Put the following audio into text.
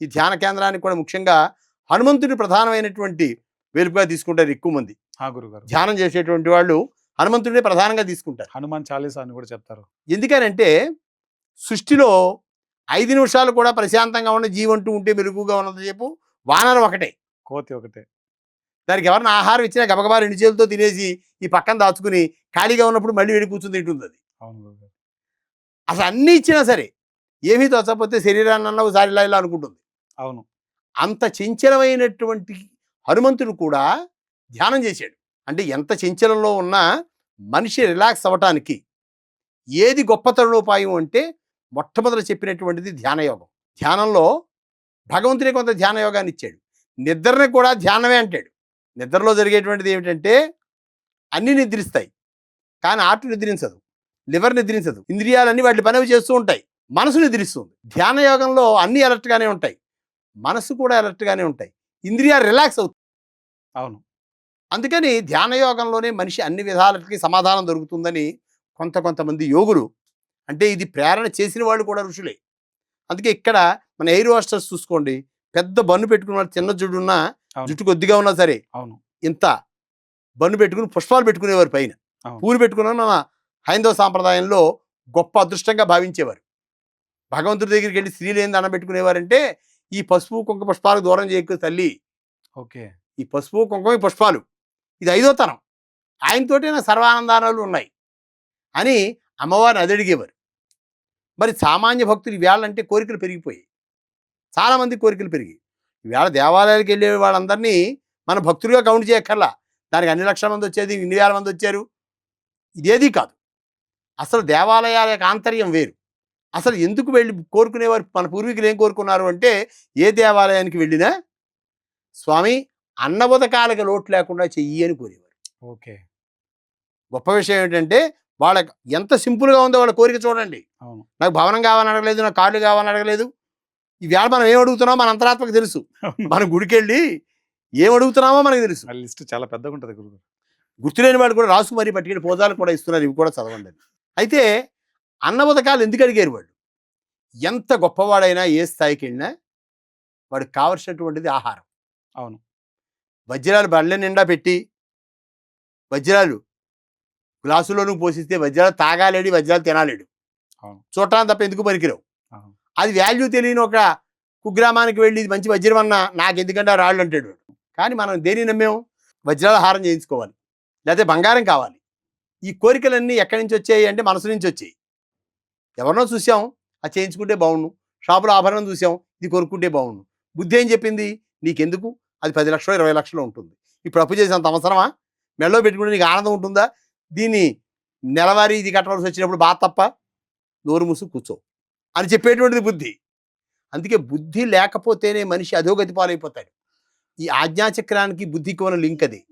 ఈ ధ్యాన కేంద్రానికి కూడా ముఖ్యంగా హనుమంతుడి ప్రధానమైనటువంటి వెలుపుగా తీసుకుంటారు ఎక్కువ మంది. ఆ గురుగారు. ధ్యానం చేసేటువంటి వాళ్ళు హనుమంతుడిని ప్రధానంగా తీసుకుంటారు. హనుమాన్ చాలీసా అని కూడా చెప్తారు. ఎందుకనంటే సృష్టిలో ఐదు నిమిషాలు కూడా ప్రశాంతంగా ఉన్న జీవంటూ ఉంటే మెరుగుగా ఉన్నంతసేపు వానరం ఒకటే. కోతి ఒకటే. దానికి ఎవరైనా ఆహారం ఇచ్చినా గబగబా రెండు చేతులతో తినేసి ఈ పక్కన దాచుకుని ఖాళీగా ఉన్నప్పుడు మళ్ళీ వెళ్ళి కూర్చుని తింటుంది అది అవును గురుగారు. అసలు అన్నీ ఇచ్చినా సరే ఏమీ తోచకపోతే శరీరాన్ని అన్న ఒకసారి ఇలా ఇలా అనుకుంటుంది. అవును. అంత చంచలమైనటువంటి హనుమంతుడు కూడా ధ్యానం చేశాడు. అంటే ఎంత చంచలంలో ఉన్నా మనిషి రిలాక్స్ అవ్వటానికి ఏది గొప్పతరుణోపాయం అంటే మొట్టమొదట చెప్పినటువంటిది ధ్యానయోగం. ధ్యానంలో భగవంతుడే కొంత ధ్యాన యోగాన్ని ఇచ్చాడు. నిద్రని కూడా ధ్యానమే అంటాడు. నిద్రలో జరిగేటువంటిది ఏమిటంటే అన్నీ నిద్రిస్తాయి. కానీ ఆర్ట్ నిద్రించదు. లివర్ నిద్రించదు. ఇంద్రియాలన్నీ వాటి పనివి చేస్తూ ఉంటాయి. మనసు నిద్రిస్తుంది. ధ్యాన యోగంలో అన్నీ అలర్ట్గానే ఉంటాయి. మనసు కూడా అలర్ట్గానే ఉంటాయి. ఇంద్రియాలు రిలాక్స్ అవుతాయి. అవును. అందుకని ధ్యాన యోగంలోనే మనిషి అన్ని విధాలకి సమాధానం దొరుకుతుందని కొంత కొంతమంది యోగులు అంటే ఇది ప్రేరణ చేసిన వాళ్ళు కూడా ఋషులే. అందుకే ఇక్కడ మన ఎయిర్ హోస్టర్స్ చూసుకోండి. పెద్ద బన్ను పెట్టుకున్న వాళ్ళు చిన్న జుట్టు ఉన్నా. జుట్టు కొద్దిగా ఉన్నా సరే అవును. ఇంత బన్ను పెట్టుకుని పుష్పాలు పెట్టుకునేవారు పైన. పూలు పెట్టుకున్న మన హైందవ సాంప్రదాయంలో గొప్ప అదృష్టంగా భావించేవారు. భగవంతుడి దగ్గరికి వెళ్ళి స్త్రీలు ఏం దండం పెట్టుకునేవారంటే ఈ పసుపు కుంకుమ పుష్పాలకు దూరం చేయకు తల్లి. ఓకే. ఈ పసుపు కుంకుమ ఈ పుష్పాలు. ఇది ఐదో తరం. ఆయనతోటే నా సర్వానందానాలు ఉన్నాయి. అని అమ్మవారిని అది అడిగేవారు మరి సామాన్య భక్తులు ఈవేళ కోరికలు పెరిగిపోయాయి. చాలామంది కోరికలు పెరిగి ఈవేళ దేవాలయాలకు వెళ్ళే వాళ్ళందరినీ మన భక్తులుగా కౌంట్ చేయక్కర్లా. దానికి అన్ని లక్షల మంది వచ్చేది ఇన్ని వేల మంది వచ్చారు. ఇదేది కాదు. అసలు దేవాలయాల యొక్క ఆంతర్యం వేరు. అసలు ఎందుకు వెళ్ళి కోరుకునేవారు? మన పూర్వీకులు ఏం కోరుకున్నారు అంటే ఏ దేవాలయానికి వెళ్ళినా స్వామి అన్నబుదకాలకు లోటు లేకుండా చెయ్యి అని కోరేవారు. ఓకే. గొప్ప విషయం ఏంటంటే వాళ్ళ ఎంత సింపుల్గా ఉందో వాళ్ళ కోరిక చూడండి. నాకు భవనం కావాలని అడగలేదు నాకు కార్లు కావాలని అడగలేదు. ఈవేళ మనం ఏం అడుగుతున్నామో మన అంతరాత్మకు తెలుసు. మనం గుడికి వెళ్ళి ఏం అడుగుతున్నామో మనకు తెలుసు. లిస్ట్ చాలా పెద్దగా ఉంటుంది గుర్తులేని వాళ్ళు కూడా రాసు మరీ పట్టుకెళ్ళి పోదాలు కూడా ఇస్తున్నారు ఇవి కూడా చదవండి అయితే అన్న పథకాలు ఎందుకు అడిగారు వాళ్ళు ఎంత గొప్పవాడైనా ఏ స్థాయికి వెళ్ళినా వాడికి కావలసినటువంటిది ఆహారం. అవును. వజ్రాలు బళ్ళ నిండా పెట్టి వజ్రాలు గ్లాసులోనూ పోషిస్తే వజ్రాలు తాగాలేడు వజ్రాలు తినాలేడు. చూడటానికి తప్ప ఎందుకు పనికిరావు. అది వాల్యూ తెలియని ఒక కుగ్రామానికి వెళ్ళి మంచి వజ్రం అన్నా నాకు ఎందుకంటే రాళ్ళు అంటాడు వాడు. కానీ మనం దేని నమ్మేం? వజ్రాల హారం చేయించుకోవాలి. లేకపోతే బంగారం కావాలి. ఈ కోరికలన్నీ ఎక్కడి నుంచి వచ్చాయి అంటే మనసు నుంచి వచ్చాయి. ఎవరినో చూసాం అది చేయించుకుంటే బాగుండు షాపులో ఆభరణం చూసాం ఇది కొనుక్కుంటే బాగుండు బుద్ధి ఏం చెప్పింది? నీకెందుకు? అది పది లక్షలు ఇరవై లక్షలు ఉంటుంది. ఇప్పుడు అప్పు చేసినంత అవసరమా? మెడలో పెట్టుకుంటే నీకు ఆనందం ఉంటుందా? దీన్ని నెలవారీ ఇది కట్టవలసి వచ్చినప్పుడు బాధ తప్ప నోరు మూసు కూర్చో. అని చెప్పేటువంటిది బుద్ధి. అందుకే బుద్ధి లేకపోతేనే మనిషి అధోగతి పాలైపోతాడు. ఈ ఆజ్ఞాచక్రానికి బుద్ధికి ఉన్న లింక్ అది.